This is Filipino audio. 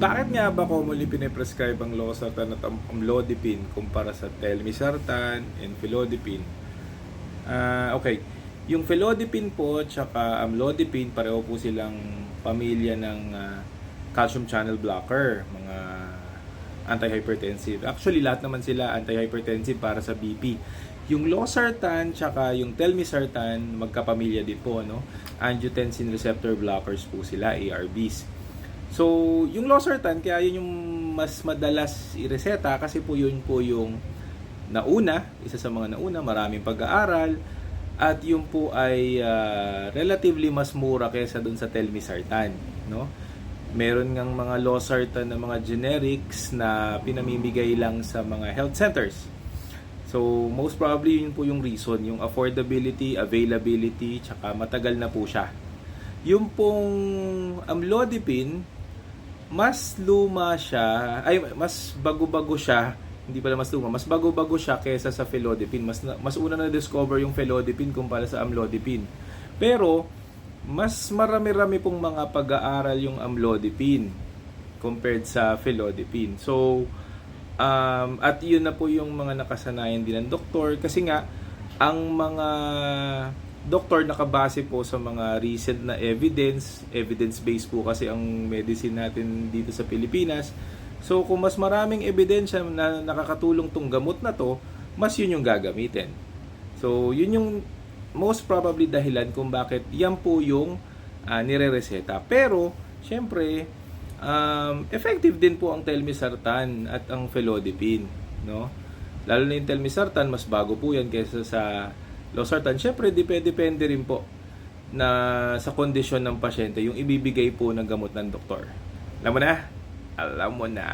Bakit nga ba commonly piniprescribe ang losartan at am- amlodipine kumpara sa telmisartan and felodipine? Ah, okay. Yung felodipine po tsaka amlodipine pareho po silang pamilya ng ah, calcium channel blocker, mga antihypertensive. Actually, lahat naman sila antihypertensive para sa BP. Yung losartan tsaka yung telmisartan, magkapamilya din po, no? Angiotensin receptor blockers po sila, ARBs. So, yung losartan, kaya yun yung mas madalas ireseta kasi po yun po yung nauna, isa sa mga nauna, maraming pag-aaral, at yun po ay ah, relatively mas mura kaysa dun sa telmisartan, no? Meron ngang mga losartan na mga generics na pinamimigay lang sa mga health centers. So, most probably yun po yung reason, yung affordability, availability, tsaka matagal na po siya. Yung pong amlodipine, mas luma siya, ay mas bago-bago siya, hindi pala mas luma, mas bago-bago siya kaysa sa felodipine. Mas, mas una na discover yung felodipine kumpara sa amlodipine. Pero, mas marami-rami pong mga pag-aaral yung amlodipine compared sa felodipine. So, um, at yun na po yung mga nakasanayan din ng doktor kasi nga ang mga doktor nakabase po sa mga recent na evidence, evidence-based po kasi ang medicine natin dito sa Pilipinas. So kung mas maraming ebidensya na nakakatulong tong gamot na to, mas yun yung gagamitin. So yun yung most probably dahilan kung bakit yan po yung uh, nire-reseta. Pero, syempre, um, effective din po ang telmisartan at ang felodipine, no? Lalo na yung telmisartan, mas bago po yan kaysa sa losartan. Syempre, depende rin po na sa kondisyon ng pasyente yung ibibigay po ng gamot ng doktor. Alam mo na? Alam mo na.